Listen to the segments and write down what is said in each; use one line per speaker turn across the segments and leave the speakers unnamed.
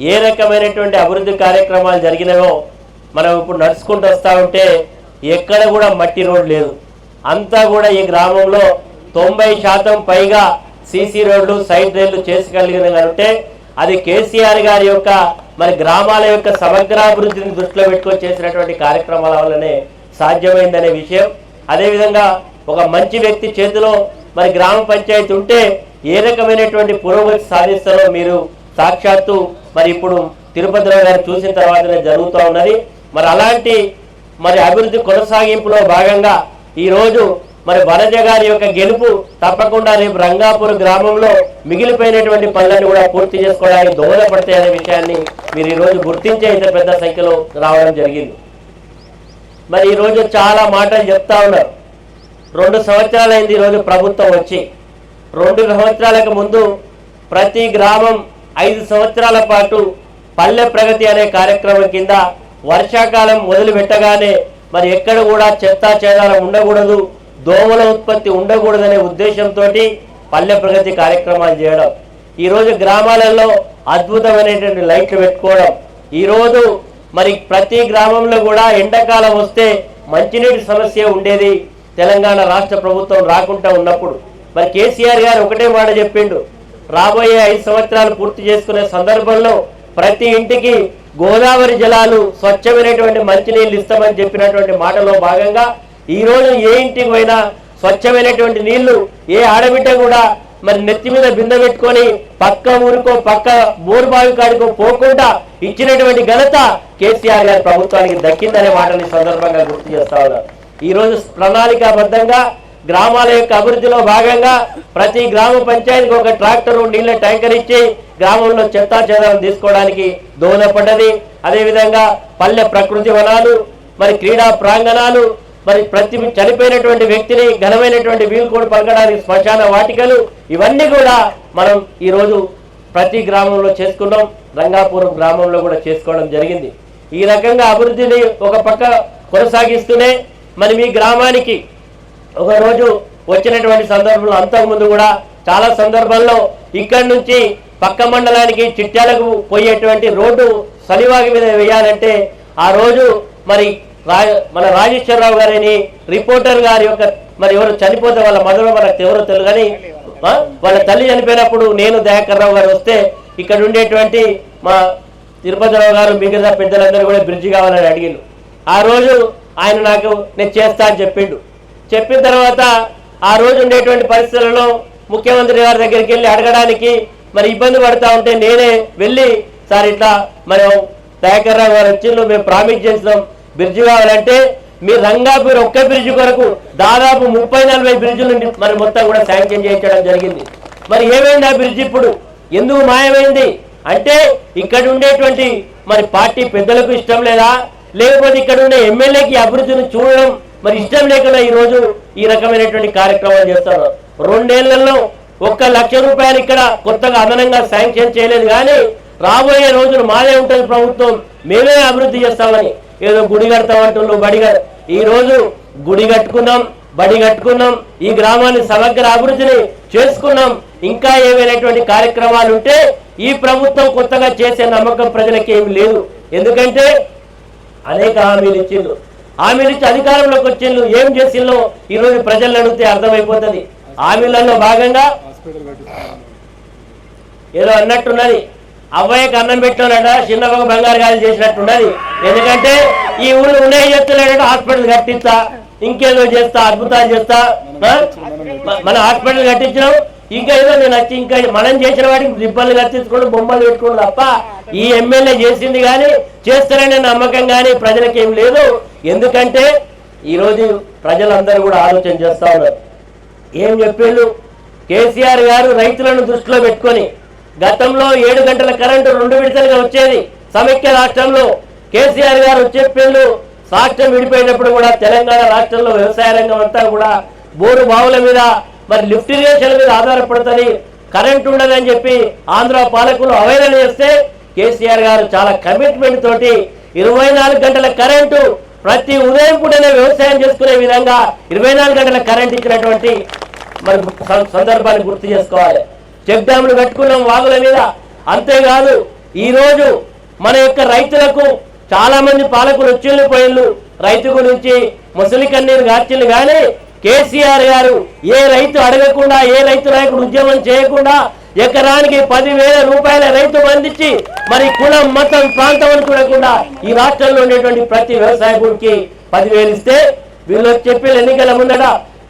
ఏ రకమైనటువంటి అభివృద్ధి కార్యక్రమాలు జరిగినాయో మనం ఇప్పుడు నడుచుకుంటూ వస్తూ ఉంటే ఎక్కడ కూడా మట్టి రోడ్ లేదు. అంతా కూడా ఈ గ్రామంలో తొంభై శాతం పైగా సీసీ రోడ్లు సైడ్ రైళ్ళు చేసుకోగలిగినారంటే అది కేసీఆర్ గారి యొక్క మరి గ్రామాల యొక్క సమగ్రాభివృద్ధిని దృష్టిలో పెట్టుకొని చేసినటువంటి కార్యక్రమాల వల్లనే సాధ్యమైందనే విషయం. అదేవిధంగా ఒక మంచి వ్యక్తి చేతిలో మరి గ్రామ పంచాయతీ ఉంటే ఏ రకమైనటువంటి పురోగతి సాధిస్తారో మీరు సాక్షాత్తు మరి ఇప్పుడు తిరుపతిరావు గారు చూసిన తర్వాతనే జరుగుతూ ఉన్నది. మరి అలాంటి మరి అభివృద్ధి కొనసాగింపులో భాగంగా ఈరోజు మరి వనజ గారి యొక్క గెలుపు తప్పకుండా రేపు రంగాపూర్ గ్రామంలో మిగిలిపోయినటువంటి పనులను కూడా పూర్తి చేసుకోవడానికి దోహదపడతాయి అనే విషయాన్ని మీరు ఈ రోజు గుర్తించే ఇంత పెద్ద సంఖ్యలో రావడం జరిగింది. మరి ఈరోజు చాలా మాటలు చెప్తా ఉన్నారు. రెండు సంవత్సరాలైంది ఈరోజు ప్రభుత్వం వచ్చి. రెండు సంవత్సరాలకు ముందు ప్రతి గ్రామం ఐదు సంవత్సరాల పాటు పల్లె ప్రగతి అనే కార్యక్రమం కింద వర్షాకాలం మొదలుపెట్టగానే మరి ఎక్కడ కూడా చెత్తా చెదారం ఉండకూడదు దోమల ఉత్పత్తి ఉండకూడదనే ఉద్దేశంతో పల్లె ప్రగతి కార్యక్రమాలు చేయడం. ఈరోజు గ్రామాలలో అద్భుతమైనటువంటి లైట్లు పెట్టుకోవడం. ఈరోజు మరి ప్రతి గ్రామంలో కూడా ఎండాకాలం వస్తే మంచినీటి సమస్య ఉండేది. తెలంగాణ రాష్ట్ర ప్రభుత్వం రాకుండా ఉన్నప్పుడు. మరి కేసీఆర్ గారు ఒకటే మాట చెప్పిండు రాబోయే ఐదు సంవత్సరాలు పూర్తి చేసుకునే సందర్భంలో ప్రతి ఇంటికి గోదావరి జలాలు స్వచ్ఛమైనటువంటి మంచినీళ్ళు ఇస్తామని చెప్పినటువంటి మాటలో భాగంగా ఈ రోజు ఏ ఇంటికి పోయినా స్వచ్ఛమైనటువంటి నీళ్ళు ఏ ఆడబిడ్డ కూడా మరి నెత్తి మీద బిందె పెట్టుకొని పక్క ఊరికో పక్క బోరుబావి కాడికో పోకుండా ఇచ్చినటువంటి ఘనత కేసీఆర్ గారి ప్రభుత్వానికి దక్కిందనే మాటని సందర్భంగా గుర్తు చేస్తా ఉన్నారు ఈ రోజు ప్రణాళికాబద్ధంగా గ్రామాల యొక్క అభివృద్ధిలో భాగంగా ప్రతి గ్రామ పంచాయతీకి ఒక ట్రాక్టర్ నీళ్ళ ట్యాంకర్ ఇచ్చి గ్రామంలో చెత్తా చెదారం తీసుకోవడానికి దోహదపడ్డది. అదేవిధంగా పల్లె ప్రకృతి వనాలు మరి క్రీడా ప్రాంగణాలు మరి ప్రతి చనిపోయినటువంటి వ్యక్తిని ఘనమైనటువంటి వీలుకోడు పలకడానికి శ్మశాన వాటికలు ఇవన్నీ కూడా మనం ఈరోజు ప్రతి గ్రామంలో చేసుకున్నాం. రంగాపురం గ్రామంలో కూడా చేసుకోవడం జరిగింది. ఈ రకంగా అభివృద్ధిని ఒక పక్క కొనసాగిస్తూనే మరి మీ గ్రామానికి ఒకరోజు వచ్చినటువంటి సందర్భంలో అంతకుముందు కూడా చాలా సందర్భాల్లో ఇక్కడి నుంచి పక్క మండలానికి చిట్యాలకు పోయేటువంటి రోడ్డు సలివాగి మీద వేయాలంటే ఆ రోజు మరి రా మన రాజేశ్వరరావు గారిని రిపోర్టర్ గారి యొక్క మరి ఎవరు చనిపోతే వాళ్ళ మదలో మనకు ఎవరో తెలియదు కానీ వాళ్ళ తల్లి చనిపోయినప్పుడు నేను దయాకర్ రావు గారు వస్తే ఇక్కడ ఉండేటువంటి మా తిరుపతిరావు గారు మిగతా పెద్దలందరూ కూడా బ్రిడ్జి కావాలని అడిగిండు ఆ రోజు ఆయన నాకు నేను చేస్తా అని చెప్పిండు. చెప్పిన తర్వాత ఆ రోజు ఉండేటువంటి పరిస్థితులలో ముఖ్యమంత్రి గారి దగ్గరికి వెళ్ళి అడగడానికి మరి ఇబ్బంది పడతా ఉంటే నేనే వెళ్ళి సార్ ఇట్లా మనం దయాకర్ రావు గారు వచ్చిందో మేము ప్రామిస్ చేసినాం. బ్రిడ్జి కావాలంటే మీ రంగాపూర్ ఒక్క బ్రిడ్జి కొరకు దాదాపు ముప్పై నలభై బ్రిడ్జ్లు నుండి మరి మొత్తం కూడా శాంక్షన్ చేయించడం జరిగింది. మరి ఏమైంది ఆ బ్రిడ్జ్ ఇప్పుడు? ఎందుకు మాయమైంది? అంటే ఇక్కడ ఉండేటువంటి మరి పార్టీ పెద్దలకు ఇష్టం లేదా? లేకపోతే ఇక్కడ ఉండే ఎమ్మెల్యేకి అభివృద్ధిని చూడడం మరి ఇష్టం లేకుండా ఈ రోజు ఈ రకమైనటువంటి కార్యక్రమాలు చేస్తారు. రెండేళ్ళలో ఒక్క లక్ష రూపాయలు ఇక్కడ కొత్తగా అదనంగా శాంక్షన్ చేయలేదు కానీ రాబోయే రోజులు మాదే ఉంటుంది ప్రభుత్వం. మేమే అభివృద్ధి చేస్తామని ఏదో గుడి కడతామంటున్నాం బడి ఈ రోజు గుడి కట్టుకున్నాం బడి కట్టుకున్నాం ఈ గ్రామాన్ని సమగ్ర అభివృద్ధిని చేసుకున్నాం. ఇంకా ఏమైనటువంటి కార్యక్రమాలు ఉంటే ఈ ప్రభుత్వం కొత్తగా చేసే నమ్మకం ప్రజలకి ఏమి లేదు. ఎందుకంటే అనేక హామీలు ఇచ్చిండ్రు. ఆమె ఇచ్చి అధికారంలోకి వచ్చేళ్ళు ఏం చేసిండ్రో ఈ రోజు ప్రజలను అడిగితే అర్థమైపోతుంది. హామీలలో భాగంగా ఏదో అన్నట్టున్నది. అవ్వయ్యకి అన్నం పెట్టానడా చిన్న ఒక బంగారు గాలి చేసినట్టున్నది. ఎందుకంటే ఈ ఊళ్ళో ఉండే చెప్తున్నాడంటే హాస్పిటల్ కట్టిస్తా ఇంకేదో చేస్తా అద్భుతాలు చేస్తా ఆ? మన హాస్పిటల్ కట్టించినాం. ఇంకా ఏదో నేను వచ్చి ఇంకా మనం చేసిన వాటికి రిబ్బన్లు కట్టించుకోవడం బొమ్మలు పెట్టుకోవడం తప్ప ఈ ఎమ్మెల్యే చేసింది కానీ చేస్తారనే నమ్మకం కానీ ప్రజలకేం లేదు. ఎందుకంటే ఈరోజు ప్రజలందరూ కూడా ఆలోచన చేస్తా ఉన్నారు. ఏం చెప్పేళ్ళు? కేసీఆర్ గారు రైతులను దృష్టిలో పెట్టుకొని గతంలో ఏడు గంటల కరెంటు రెండు విడతలుగా వచ్చేది. సమైక్య రాష్ట్రంలో కేసీఆర్ గారు చెప్పేళ్ళు రాష్ట్రం విడిపోయినప్పుడు కూడా తెలంగాణ రాష్ట్రంలో వ్యవసాయ రంగం అంతా కూడా బోరు బావుల మీద మరి లిఫ్ట్ ఇరిగేషన్ మీద ఆధారపడుతుంది. కరెంట్ ఉండదని చెప్పి ఆంధ్ర పాలకులు అవైరణ చేస్తే కేసీఆర్ గారు చాలా కమిట్మెంట్ తోటి ఇరవై నాలుగు గంటల కరెంటు ప్రతి ఉదయం పూటనే వ్యవసాయం చేసుకునే విధంగా ఇరవై నాలుగు గంటల కరెంట్ ఇచ్చినటువంటి మరి సందర్భాన్ని గుర్తు చేసుకోవాలి. చెక్ డ్యాములు కట్టుకున్నాం వాగుల మీద. అంతేకాదు ఈరోజు మన యొక్క రైతులకు చాలా మంది పాలకులు వచ్చిళ్ళు పోయిళ్ళు. రైతు గురించి ముసలి కన్నీరు గార్చిళ్ళు కానీ కేసీఆర్ గారు ఏ రైతు అడగకుండా ఏ రైతు నాయకుడు ఉద్యమం చేయకుండా ఎకరానికి పదివేల రూపాయల రైతు బంధించి మరి కులం మతం ప్రాంతం అని చూడకుండా ఈ రాష్ట్రంలో ఉండేటువంటి ప్రతి వ్యవసాయకుడికి పదివేలు ఇస్తే వీళ్ళు చెప్పి ఎన్నికల ముందట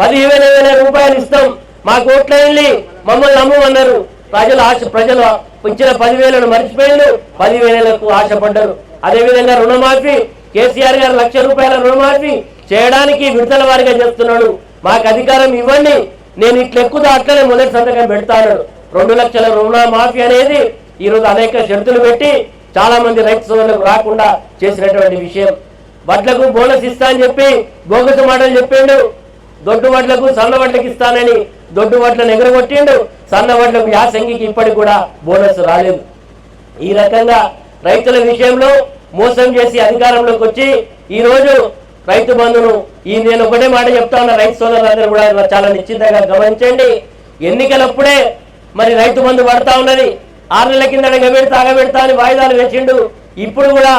పదివేల వేల రూపాయలు ఇస్తాం. మాకు ఓట్లు మమ్మల్ని నమ్మమన్నారు. ప్రజలు ఆశ ప్రజలు ఇచ్చిన పదివేలను మర్చిపోయిండు పదివేలకు ఆశపడ్డారు. అదేవిధంగా రుణమాఫీ కేసీఆర్ గారు లక్ష రూపాయల రుణమాఫీ చేయడానికి విడతల వారిగా చెప్తున్నాడు మాకు అధికారం ఇవ్వండి. నేను ఇట్లా ఎక్కువ అట్లనే మొదటి సంతకం పెడతాను. రెండు లక్షల రుణమాఫీ అనేది ఈరోజు అనేక షరతులు పెట్టి చాలా మంది రైతు సోదరులకు రాకుండా చేసినటువంటి విషయం. వడ్లకు బోనస్ ఇస్తా అని చెప్పి బోగసు మాటలు చెప్పిండు. దొడ్డు వడ్లకు సన్న వడ్లకు ఇస్తానని దొడ్డు వడ్లను ఎగరగొట్టిండు. సన్న వడ్లకు యాసంగికి ఇప్పటికి కూడా బోనస్ రాలేదు. ఈ రకంగా రైతుల విషయంలో మోసం చేసి అధికారంలోకి వచ్చి ఈ రోజు రైతు బంధును ఈ నేను ఒకటే మాట చెప్తా ఉన్నా రైతు సోదరులందరూ కూడా చాలా నిశ్చితంగా గమనించండి. ఎన్నికలప్పుడే మరి రైతు బంధు పడతా ఉన్నది. ఆరు నెలల కింద ఎగబెడతా అగబెడతా అని వాయిదాలు వేసిండు. ఇప్పుడు కూడా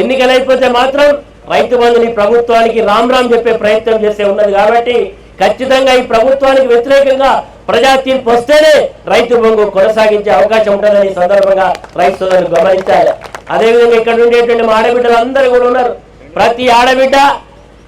ఎన్నికలైపోతే అయిపోతే మాత్రం రైతు బంధుని ప్రభుత్వానికి రామ్ రామ్ చెప్పే ప్రయత్నం చేసే ఉన్నది కాబట్టి ఖచ్చితంగా ఈ ప్రభుత్వానికి వ్యతిరేకంగా ప్రజా తీర్పు వస్తేనే రైతు బంధు కొనసాగించే అవకాశం ఉంటుందని సందర్భంగా రైతు సోదరులు గమనించాలి అదేవిధంగా ఇక్కడ ఉండేటువంటి మా ఆడబిడ్డలు అందరూ కూడా ఉన్నారు. ప్రతి ఆడబిడ్డ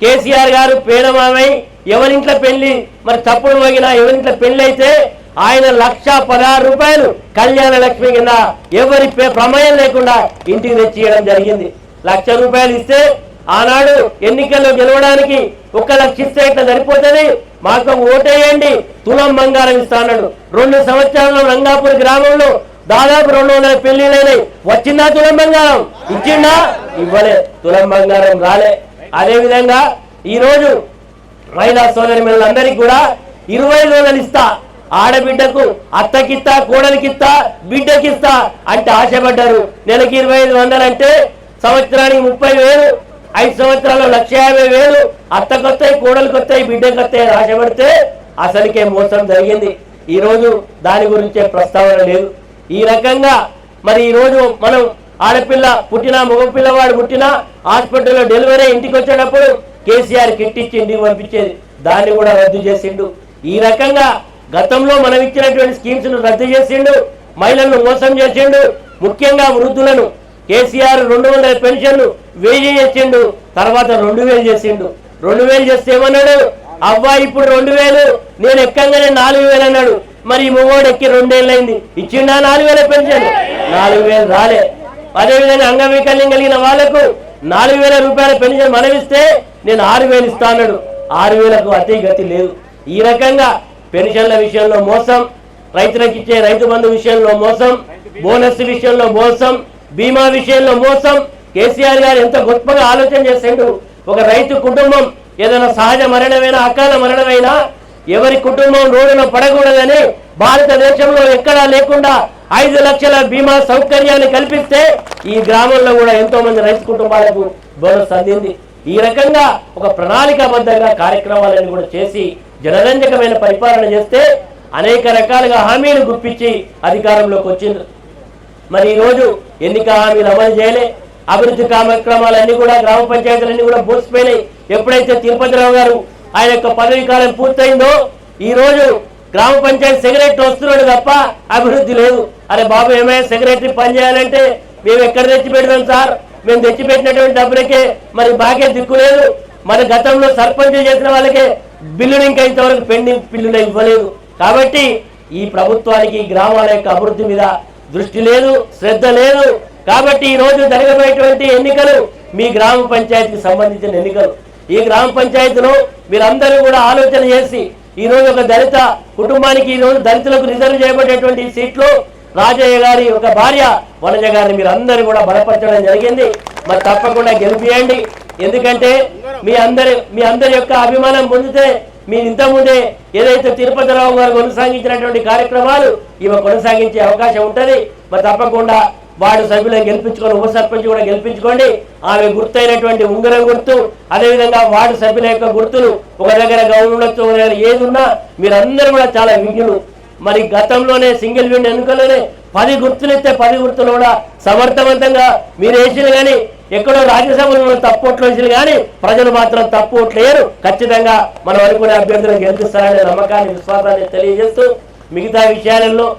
కేసీఆర్ గారు పేదమామై ఎవరింట్లో పెళ్ళి మరి తప్పుడు మోగినా ఎవరింట్లో పెళ్ళి అయితే ఆయన లక్ష పదహారు రూపాయలు కళ్యాణ లక్ష్మి కింద ఎవరి పే- ప్రమేయం లేకుండా ఇంటికి తెచ్చి ఇవ్వడం జరిగింది. లక్ష రూపాయలు ఇస్తే ఆనాడు ఎన్నికల్లో గెలవడానికి ఒక్క లక్ష ఇస్తే ఇట్లా సరిపోతుంది? మాకు ఓటేయండి తులం బంగారం ఇస్తా అన్నాడు. రెండు సంవత్సరాల్లో రంగాపూర్ గ్రామంలో దాదాపు రెండు వందల పెళ్ళిళ్ళైనాయి. వచ్చిందా తులం బంగారం? ఇచ్చిండా ఇవ్వలే. తులం బంగారం రాలే. అదే విధంగా ఈ రోజు మహిళా సోదరి అందరికీ కూడా ఇరవై రోజులు ఇస్తా. ఆడబిడ్డకు అత్తకిస్తా కోడలికిస్తా బిడ్డకిస్తా అంటే ఆశపడ్డారు. నెలకి ఇరవై ఐదు వందలు అంటే సంవత్సరానికి ముప్పై వేలు ఐదు సంవత్సరాలు లక్ష యాభై వేలు అత్తకొస్తాయి కోడలికొస్తాయి బిడ్డకొస్తాయి అని ఆశపడితే అసలుకే మోసం జరిగింది. ఈరోజు దాని గురించే ప్రస్తావన లేదు. ఈ రకంగా మరి ఈ రోజు మనం ఆడపిల్ల పుట్టినా మగ పిల్లవాడు పుట్టినా హాస్పిటల్లో డెలివరీ ఇంటికి వచ్చేటప్పుడు కేసీఆర్ కిట్ ఇచ్చి ఇంటికి పంపించేది. దాన్ని కూడా రద్దు చేసిండు. ఈ రకంగా గతంలో మనం ఇచ్చినటువంటి స్కీమ్స్ను రద్దు చేసిండు మహిళలను మోసం చేసిండు ముఖ్యంగా వృద్ధులను. కేసీఆర్ రెండు వందల పెన్షన్లు వెయ్యి చేసిండు తర్వాత రెండు వేలు చేసిండు. రెండు వేలు చేస్తే ఏమన్నాడు? అవ్వా ఇప్పుడు రెండు వేలు నేను ఎక్కంగానే నాలుగు వేలు అన్నాడు. మరి ఈ మొగోడు ఎక్కి రెండేళ్ళైంది ఇచ్చిండా నాలుగు వేల పెన్షన్? నాలుగు వేలు రాలే. అదేవిధంగా అంగవైకల్యం కలిగిన వాళ్ళకు నాలుగు వేల రూపాయల పెన్షన్ మనవిస్తే నేను ఆరు వేలు ఇస్తా అన్నాడు. ఆరు వేలకు అతి గతి లేదు. ఈ రకంగా పెన్షన్ల విషయంలో మోసం రైతులకు ఇచ్చే రైతు బంధు విషయంలో మోసం బోనస్ విషయంలో మోసం బీమా విషయంలో మోసం. కేసీఆర్ గారు ఎంత గొప్పగా ఆలోచన చేసిండు. ఒక రైతు కుటుంబం ఏదైనా సహజ మరణమైనా అకాల మరణమైనా ఎవరి కుటుంబం రోడ్డున పడకూడదని భారతదేశంలో ఎక్కడా లేకుండా ఐదు లక్షల బీమా సౌకర్యాన్ని కల్పిస్తే ఈ గ్రామంలో కూడా ఎంతో మంది రైతు కుటుంబాలకు బోనస్ అందింది. ఈ రకంగా ఒక ప్రణాళికాబద్ధంగా కార్యక్రమాలను కూడా చేసి జనరంజకమైన పరిపాలన చేస్తే అనేక రకాలుగా హామీలు గుప్పించి అధికారంలోకి వచ్చింది మరి ఈ రోజు ఎన్నిక హామీలు అమలు చేయలే. అభివృద్ధి కార్యక్రమాలన్నీ కూడా గ్రామ పంచాయతీలన్నీ కూడా బోసిపోయినాయి ఎప్పుడైతే తిరుపతిరావు గారు ఆయన యొక్క పదవి కాలం పూర్తయిందో ఈ రోజు గ్రామ పంచాయతీ సెక్రటరీ వస్తున్నాడు తప్ప అభివృద్ధి లేదు. అరే బాబు ఏమైనా సెక్రటరీ పని చేయాలంటే మేము ఎక్కడ తెచ్చి పెడదాం సార్? మేము తెచ్చి పెట్టినటువంటి డబ్బులకే మరి బాకే దిక్కు లేదు మరి గతంలో సర్పంచ్ చేసిన వాళ్ళకే బిల్లులు ఇంకా ఇంతవరకు పెండింగ్ బిల్లులు ఇవ్వలేదు. కాబట్టి ఈ ప్రభుత్వానికి గ్రామాల యొక్క అభివృద్ధి మీద దృష్టి లేదు శ్రద్ధ లేదు. కాబట్టి ఈ రోజు జరగబోయేటువంటి ఎన్నికలు మీ గ్రామ పంచాయతీకి సంబంధించిన ఎన్నికలు. ఈ గ్రామ పంచాయతీలో మీరందరూ కూడా ఆలోచన చేసి ఈ రోజు ఒక దళిత కుటుంబానికి ఈ రోజు దళితులకు రిజర్వ్ చేయబడేటువంటి సీట్లు రాజయ్య గారి ఒక భార్య వనజ గారిని మీరు అందరూ కూడా బలపరచడం జరిగింది. మరి తప్పకుండా గెలిపియండి. ఎందుకంటే మీ అందరి మీ అందరి యొక్క అభిమానం పొందితే మీరు ఇంతకుముందే ఏదైతే తిరుపతిరావు గారు కొనసాగించినటువంటి కార్యక్రమాలు ఇవి కొనసాగించే అవకాశం ఉంటుంది. మరి తప్పకుండా వార్డు సభ్యులను గెలిపించుకొని ఉప సర్పంచ్ కూడా గెలిపించుకోండి. ఆమె గుర్తైనటువంటి ఉంగరం గుర్తు అదేవిధంగా వార్డు సభ్యుల యొక్క గుర్తులు ఒక దగ్గర గౌన్ ఉండొచ్చు ఒక దగ్గర ఏది ఉన్నా మీరందరూ కూడా చాలా విజ్ఞులు. మరి గతంలోనే సింగిల్ విండ్ ఎన్నికల్లోనే పది గుర్తులు పది గుర్తులు కూడా సమర్థవంతంగా మీరు వేసిన కానీ ఎక్కడో రాజ్యసభలో తప్పు ఓట్లు వేసిన కానీ ప్రజలు మాత్రం తప్పు ఓట్లు ఖచ్చితంగా మనం అనుకునే అభ్యర్థులను గెలిపిస్తారనే నమ్మకాన్ని విశ్వాసాన్ని తెలియజేస్తూ మిగతా విషయాలలో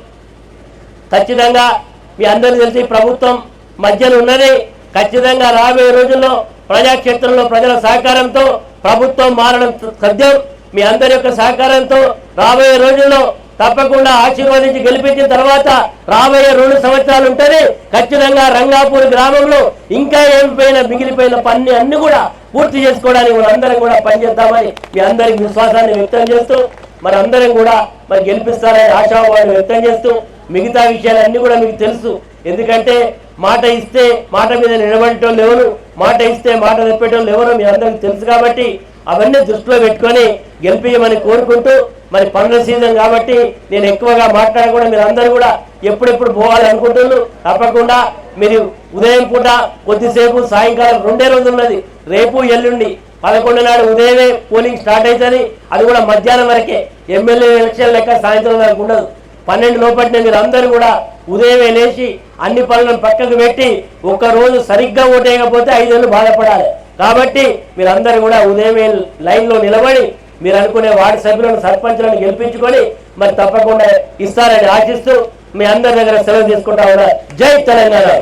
ఖచ్చితంగా మీ అందరికీ తెలిసి ప్రభుత్వం మధ్యలో ఉన్నది. ఖచ్చితంగా రాబోయే రోజుల్లో ప్రజాక్షేత్రంలో ప్రజల సహకారంతో ప్రభుత్వం మారడం సత్యం. మీ అందరి యొక్క సహకారంతో రాబోయే రోజుల్లో తప్పకుండా ఆశీర్వదించి గెలిపించిన తర్వాత రాబోయే రెండు సంవత్సరాలు ఉంటేనే ఖచ్చితంగా రంగాపూర్ గ్రామంలో ఇంకా ఏమిపోయిన మిగిలిపోయిన పని అన్ని కూడా పూర్తి చేసుకోవడానికి మనందరం కూడా పనిచేద్దామని మీ అందరికి విశ్వాసాన్ని వ్యక్తం చేస్తూ మరి అందరం కూడా మరి గెలిపిస్తారని ఆశాభావాన్ని వ్యక్తం చేస్తూ మిగతా విషయాలన్నీ కూడా మీకు తెలుసు. ఎందుకంటే మాట ఇస్తే మాట మీద నిలబడటం ఎవరు? మాట ఇస్తే మాట తప్పేటోళ్ళు ఎవరు మీ అందరికి తెలుసు కాబట్టి అవన్నీ దృష్టిలో పెట్టుకొని గెలిపించమని కోరుకుంటూ మరి పండుగ సీజన్ కాబట్టి నేను ఎక్కువగా మాట్లాడకుండా మీరు అందరూ కూడా ఎప్పుడెప్పుడు పోవాలనుకుంటున్నారు తప్పకుండా మీరు ఉదయం పూట కొద్దిసేపు సాయంకాలం రెండే రోజులు ఉన్నది రేపు ఎల్లుండి పదకొండు నాడు ఉదయమే పోలింగ్ స్టార్ట్ అవుతుంది అది కూడా మధ్యాహ్నం వరకే ఎమ్మెల్యే ఎలక్షన్ లెక్క సాయంత్రం వరకు ఉండదు. పన్నెండు లోపట్నే మీరు అందరూ కూడా ఉదయమే లేచి అన్ని పనులను పక్కకు పెట్టి ఒక్కరోజు సరిగ్గా ఓటేయకపోతే ఐదేళ్ళు బాధపడాలి. కాబట్టి మీరందరూ కూడా ఉదయమే లైన్లో నిలబడి మీరు అనుకునే వార్డు సభ్యులను సర్పంచులను గెలిపించుకొని మరి తప్పకుండా ఇస్తారని ఆశిస్తూ మీ అందరి దగ్గర సెలవు తీసుకుంటా ఉన్నా. జై తెలంగాణ.